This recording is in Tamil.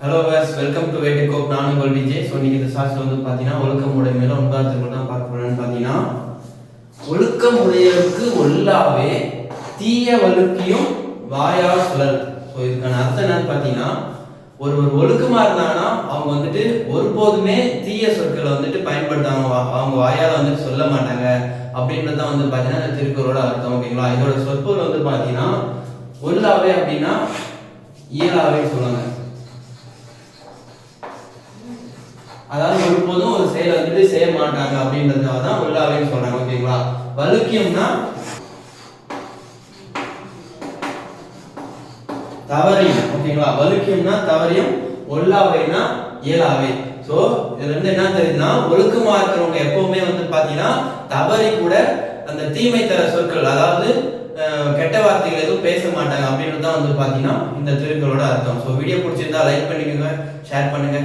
ஹலோ வேர்ஸ் வெல்கம் டு வேட்டு கோப் நான் உங்கள் விஜய் ஸோ நீங்கள் இந்த சாட்சியில் வந்து பார்த்தீங்கன்னா ஒழுக்கம் உடைய மேல ஒன்பதாவது தான் பார்க்க போறேன்னு பார்த்தீங்கன்னா ஒழுக்கம் உடையவருக்கு உள்ளாவே தீய வழுக்கியும் வாயால் சுழல். ஸோ இதுக்கான அர்த்தம் என்னன்னு பார்த்தீங்கன்னா ஒரு ஒரு ஒழுக்கமாக இருந்தாங்கன்னா அவங்க வந்துட்டு ஒருபோதுமே தீய சொற்களை வந்துட்டு பயன்படுத்தாங்க அவங்க வாயால் வந்துட்டு சொல்ல மாட்டாங்க. அப்படின்றது தான் வந்து பார்த்தீங்கன்னா இந்த திருக்குறளோட அர்த்தம் ஓகேங்களா? இதோட சொற்பொருள் வந்து பார்த்தீங்கன்னா ஒல்லாவே அப்படின்னா இயலாவே சொல்லுவாங்க. அதாவது ஒருபோதும் ஒரு செயலை வந்துட்டு செய்ய மாட்டாங்க அப்படின்றதுக்காக தான் உள்ளாவேன்னு சொல்றாங்க ஓகேங்களா? வலுக்கியம்னா தவறியம் ஓகேங்களா? வலுக்கியம்னா தவறியம் ஒல்லாவைனா இயலாவை. ஸோ இதுல இருந்து என்ன தெரியுதுன்னா ஒழுக்கமா இருக்கிறவங்க எப்பவுமே வந்து பாத்தீங்கன்னா தவறி கூட அந்த தீமை தர சொற்கள் அதாவது கெட்ட வார்த்தைகள் எதுவும் பேச மாட்டாங்க அப்படின்றது தான் வந்து பாத்தீங்கன்னா இந்த திருக்குறளோட அர்த்தம். ஸோ வீடியோ பிடிச்சிருந்தா லைக் பண்ணிக்கோங்க ஷேர் பண்ணுங்க.